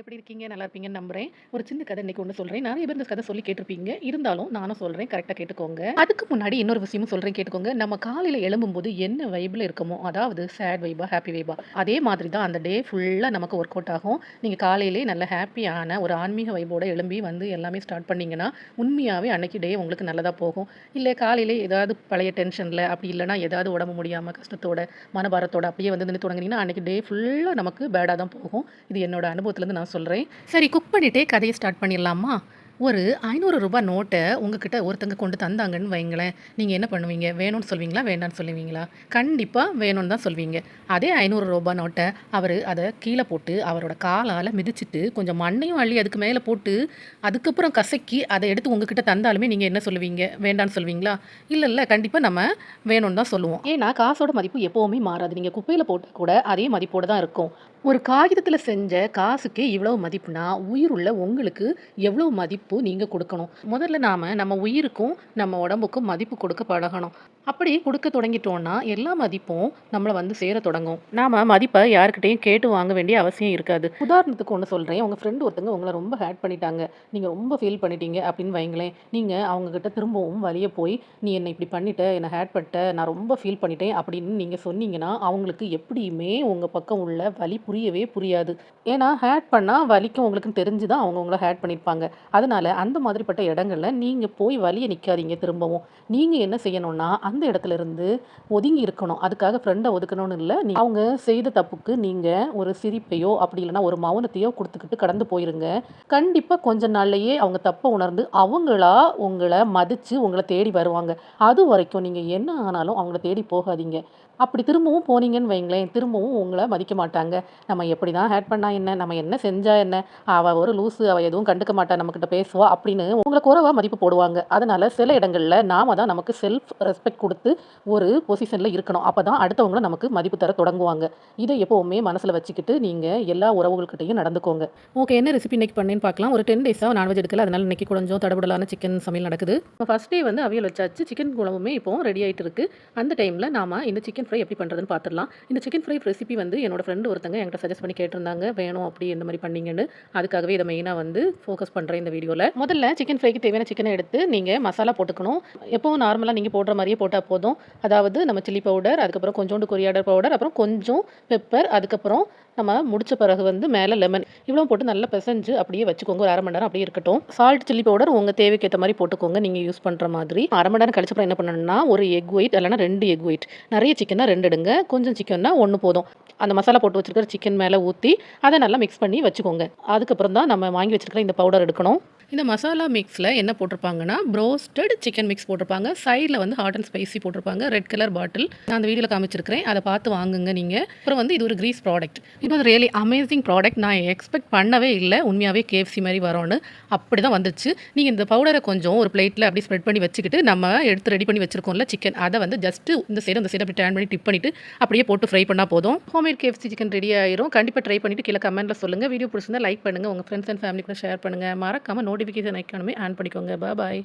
எப்படி இருக்கீங்க? நல்லா இருப்பீங்கன்னு நம்புறேன். ஒரு சின்ன கதை இன்னைக்கு ஒன்று சொல்கிறேன் நிறைய பேர் இந்த கதை சொல்லி கேட்டிருப்பீங்க. இருந்தாலும் நானும் சொல்கிறேன் கரெக்டாக கேட்டுக்கோங்க. அதுக்கு முன்னாடி இன்னொரு விஷயமும் சொல்கிறேன் கேட்டுக்கோங்க. நம்ம காலையில் எழும்பும்போது என்ன வைபில் இருக்கமோ அதாவது சேட் வைபா ஹாப்பி வைபா அதே மாதிரி தான் அந்த டே ஃபுல்லாக நமக்கு ஒர்க் அவுட் ஆகும். நீங்கள் காலையிலே நல்ல ஹாப்பியான ஒரு ஆன்மீக வைபோட எழும்பி வந்து எல்லாமே ஸ்டார்ட் பண்ணீங்கன்னா உண்மையாகவே அன்னைக்கு டே உங்களுக்கு நல்லதாக போகும். இல்லை காலையிலே ஏதாவது பழைய டென்ஷனில் அப்படி இல்லைனா ஏதாவது உடம்பு முடியாமல் கஷ்டத்தோட மனபாரத்தோட அப்படியே வந்து நின்று தொடங்குனீங்கன்னா அன்றைக்கி டே ஃபுல்லாக நமக்கு பேடாக தான் போகும். இது என்னோட அனுபவத்துலேருந்து நான் சொல்கிறேன் சரி குக் பண்ணிட்டே கதையை ஸ்டார்ட் பண்ணிடலாமா? ஒரு ஐநூறு ரூபாய் நோட்டை உங்ககிட்ட ஒருத்தங்க கொண்டு தந்தாங்கன்னு வைங்களேன். நீங்கள் என்ன பண்ணுவீங்க? வேணும்னு சொல்வீங்களா? வேண்டாம்னு சொல்லுவீங்களா? கண்டிப்பாக வேணும்னு தான் சொல்வீங்க. அதே ஐநூறு ரூபாய் நோட்டை அவர் அதை கீழே போட்டு அவரோட காலால் மிதிச்சிட்டு கொஞ்சம் மண்ணையும் அள்ளி அதுக்கு மேலே போட்டு அதுக்கப்புறம் கசக்கி அதை எடுத்து உங்ககிட்ட தந்தாலுமே நீங்கள் என்ன சொல்லுவீங்க? வேண்டாம்னு சொல்வீங்களா இல்லை இல்லை கண்டிப்பாக நம்ம வேணும்னு தான் சொல்லுவோம். ஏன்னா காசோட மதிப்பு எப்போவுமே மாறாது. நீங்கள் குப்பையில் போட்டு கூட அதே மதிப்போடு தான் இருக்கும். ஒரு காகிதத்தில் செஞ்ச காசுக்கு இவ்வளவு மதிப்புனா உள்ள உங்களுக்கு எவ்வளோ மதிப்பு நீங்கள் கொடுக்கணும்? முதல்ல நாம் நம்ம உயிருக்கும் நம்ம உடம்புக்கும் மதிப்பு கொடுக்க பழகணும். அப்படி கொடுக்க தொடங்கிட்டோம்னா எல்லா மதிப்பும் நம்மளை வந்து சேர தொடங்கும். நாம் மதிப்பை யாருக்கிட்டையும் கேட்டு வாங்க வேண்டிய அவசியம் இருக்காது. உதாரணத்துக்கு ஒன்று சொல்கிறேன் உங்கள் ஃப்ரெண்டு ஒருத்தங்க உங்களை ரொம்ப ஹேட் பண்ணிட்டாங்க. நீங்கள் ரொம்ப ஃபீல் பண்ணிட்டீங்க அப்படின்னு வைங்களேன். நீங்கள் அவங்கக்கிட்ட திரும்பவும் வழியே போய் நீ என்னை இப்படி பண்ணிட்ட என்னை ஹேட் பண்ணிட்ட நான் ரொம்ப ஃபீல் பண்ணிட்டேன் அப்படின்னு நீங்கள் சொன்னீங்கன்னா அவங்களுக்கு எப்படியுமே உங்கள் பக்கம் உள்ள வலி புரியவே புரியாது. ஏன்னா ஹேட் பண்ணால் வலிக்கும். உங்களுக்குன்னு தெரிஞ்சு தான் அவங்க உங்களை ஹேட் பண்ணியிருப்பாங்க அதனால் அந்த மாதிரிப்பட்ட இடங்களில் நீங்கள் போய் வலியை நிற்காதீங்க திரும்பவும். நீங்கள் என்ன செய்யணும்னா அந்த இடத்துல இருந்து ஒதுங்கி இருக்கணும். அதுக்காக ஃப்ரெண்டை ஒதுக்கணும்னு இல்லை. நீ அவங்க செய்த தப்புக்கு நீங்கள் ஒரு சிரிப்பையோ அப்படி இல்லைன்னா ஒரு மௌனத்தையோ கொடுத்துக்கிட்டு கடந்து போயிருங்க. கண்டிப்பாக கொஞ்ச நாள்லையே அவங்க தப்பை உணர்ந்து அவங்களா உங்களை மதித்து உங்களை தேடி வருவாங்க. அது வரைக்கும் நீங்கள் என்ன ஆனாலும் அவங்கள தேடி போகாதீங்க. அப்படி திரும்பவும் போனீங்கன்னு வைங்களேன் திரும்பவும் உங்களை மதிக்க மாட்டாங்க. நம்ம எப்படி தான் ஹேட் பண்ணா என்ன? நம்ம என்ன செஞ்சா என்ன? அவள் ஒரு லூஸு அவள் எதுவும் கண்டுக்க மாட்டா நம்மக்கிட்ட பேசுவா அப்படின்னு உங்களை குறைவா மதிப்பு போடுவாங்க. அதனால சில இடங்களில் நாம தான் நமக்கு செல்ஃப் ரெஸ்பெக்ட் கொடுத்து ஒரு பொசிஷனில் இருக்கணும். அப்போ தான் அடுத்தவங்கள நமக்கு மதிப்பு தர தொடங்குவாங்க. இதை எப்போவுமே மனசில் வச்சுக்கிட்டு நீங்கள் எல்லா உறவுகள்கிட்டையும் நடந்துக்கோங்க. ஓகே என்ன ரெசிபி இன்னைக்கு பண்ணேன்னு பார்க்கலாம். ஒரு டென் டேஸாக நான்வெஜ் எடுக்கல. அதனால இன்னைக்கு கொஞ்சம் தடபுடலான சிக்கன் சமையல் நடக்குது. ஃபர்ஸ்ட் டே வந்து அவியல் வச்சாச்சு. சிக்கன் குழம்புமே இப்போ ரெடி ஆகிட்டு இருக்கு. அந்த டைமில் நாம இந்த சிக்கன் ஃப்ரை எப்படி பண்ணுறதுன்னு பார்த்துடலாம். இந்த சிக்கன் ஃப்ரை ரெசிபி வந்து என்னோட ஃப்ரெண்டு ஒருத்தங்க என்கிட்ட சஜஸ்ட் பண்ணி கேட்டிருந்தாங்க. வேணும் அப்படி இந்த மாதிரி பண்ணீங்கன்னு. அதுக்காகவே இதை மெயினாக வந்து ஃபோக்கஸ் பண்ணுறேன் இந்த வீடியோவில் முதல்ல சிக்கன் ஃப்ரைக்கு தேவையான சிக்கனை எடுத்து நீங்கள் மசாலா போட்டுக்கணும். எப்போவும் நார்மலாக நீங்கள் போடுற மாதிரியே போட்டால் போதும். அதாவது நம்ம சில்லி பவுடர் அதுக்கப்புறம் கொஞ்சோண்டு கொரியாடர் பவுடர் அப்புறம் கொஞ்சம் பெப்பர் அதுக்கப்புறம் நம்ம முடிச்ச பிறகு வந்து மேலே லெமன் இவ்வளோ போட்டு நல்லா பிசைஞ்சு அப்படியே வச்சுக்கோங்க. ஒரு அரை மணி நேரம் அப்படியே இருக்கட்டும். சால்ட் சில்லி பவுடர் உங்கள் தேவைக்கு ஏற்ற மாதிரி போட்டுக்கோங்க. நீங்கள் யூஸ் பண்ணுற மாதிரி. அரை மணி நேரம் கழிச்சப்பறம் என்ன பண்ணணும்னா ஒரு எக் ஒயிட் இல்லைனா ரெண்டு எக் ஒயிட் நிறைய சிக்கன்னா ரெண்டு எடுங்க. கொஞ்சம் சிக்கன்னா ஒன்று போதும். அந்த மசாலா போட்டு வச்சிருக்கிற சிக்கன் மேலே ஊற்றி அதை நல்லா மிக்ஸ் பண்ணி வச்சுக்கோங்க. அதுக்கப்புறம் தான் நம்ம வாங்கி வச்சுருக்கிற இந்த பவுடர் எடுக்கணும். இந்த மசாலா மிக்ஸில் என்ன போட்டிருப்பாங்கன்னா ப்ரோஸ்டட் சிக்கன் மிக்ஸ் போட்டிருப்பாங்க. சைடில் வந்து ஹாட் அண்ட் ஸ்பைசி போட்டிருப்பாங்க. ரெட் கலர் பாட்டில் நான் அந்த வீடியோவில் காமிச்சிருக்கிறேன். அதை பார்த்து வாங்குங்க நீங்கள் அப்புறம் வந்து இது ஒரு க்ரீஸ் ப்ராடக்ட் இது வந்து ரியலி அமேசிங் ப்ராடக்ட் நான் எக்ஸ்பெக்ட் பண்ணவே இல்லை. உண்மையாகவே கேஎஃப்சி மாதிரி வரும்னு. அப்படி தான் வந்துச்சு. நீங்கள் இந்த பவுடரை கொஞ்சம் ஒரு பிளேட்டில் அப்படி ஸ்ப்ரெட் பண்ணி வச்சுக்கிட்டு நம்ம எடுத்து ரெடி பண்ணி வச்சுருக்கோம்ல சிக்கன் அதை வந்து ஜஸ்ட்டு இந்த சைடு அந்த சைடு அப்படி டேன் பண்ணி டிப் பண்ணிவிட்டு அப்படியே போட்டு ஃப்ரை பண்ணால் போதும். ஹோம்மேட் கேஎஃப்சி சிக்கன் ரெடி ஆயிரும். கண்டிப்பாக ட்ரை பண்ணிவிட்டு கீழே கமெண்ட்டில் சொல்லுங்கள் வீடியோ பிடிச்சிருந்தா லைக் பண்ணுங்கள் உங்கள் ஃப்ரெண்ட்ஸ் அண்ட் ஃபேமிலி கூட ஷேர் பண்ணுங்கள் மறக்காமல் நோட்டிஃபிகேஷன் ஐக்கானுமே ஆன் பண்ணிக்கோங்க பாய்